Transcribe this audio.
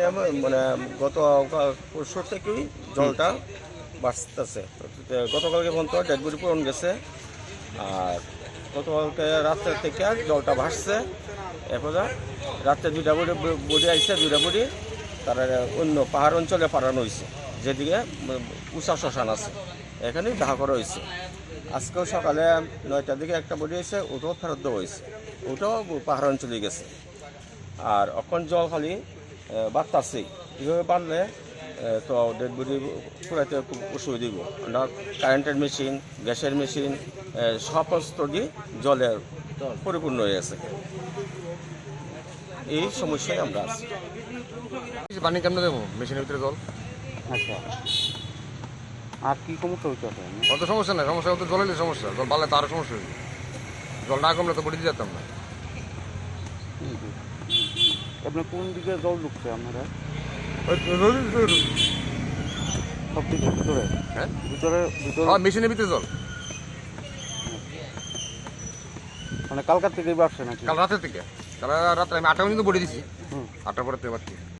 এখানে মানে গত পরশুর থেকেই জলটা বাড়তেছে। গতকালকে পর্যন্ত ডেড বডি পূরণ গেছে আর গতকালকে রাত্রের থেকে জলটা ভাসছে। এরপরে রাত্রে দুইটা বডি বডি আইছে দুইটা বডি তারা অন্য পাহাড় অঞ্চলে পাঠানো হয়েছে যেদিকে উষা শ্মশান আছে এখানে দাহ করা হয়েছে আজকেও সকালে নয়টার দিকে একটা বডি এসে ওটাও ফেরত দেওয়া হয়েছে ওটাও পাহাড় অঞ্চলে গেছে। আর এখন জল খালি বাড়তাছেই কীভাবে বাড়লে তো ডেড বডি ফুরাইতে খুব অসুবিধা দিব আমরা কারেন্টের মেশিন গ্যাসের মেশিন সমস্ত দিয়ে জলের পরিপূর্ণ হয়ে আছে। এই সমস্যায় আমরা আছি। পানি কেমনে দেবো? মেশিনের ভিতরে জল? আচ্ছা। আর কি সমস্যা হচ্ছে আপনার? অত সমস্যা নাই সমস্যা তো জলেরই সমস্যা। জল বাড়লে তো আরও সমস্যা জল না কমলে তো বডি দিয়ে যেতাম না। আপনার কোন দিকে জল ঢুকছে আপনারা? সব দিকে ভিতরে? হ্যাঁ? ভিতরে ভিতরে? হ্যাঁ মেশিনের ভিতরে জল। মানে কালকার থেকে আসছে নাকি? কাল রাতের থেকে। কাল রাত্রে আমি আটটা পর্যন্ত বলে দিছি। হুম। আটটার পরে তো এবার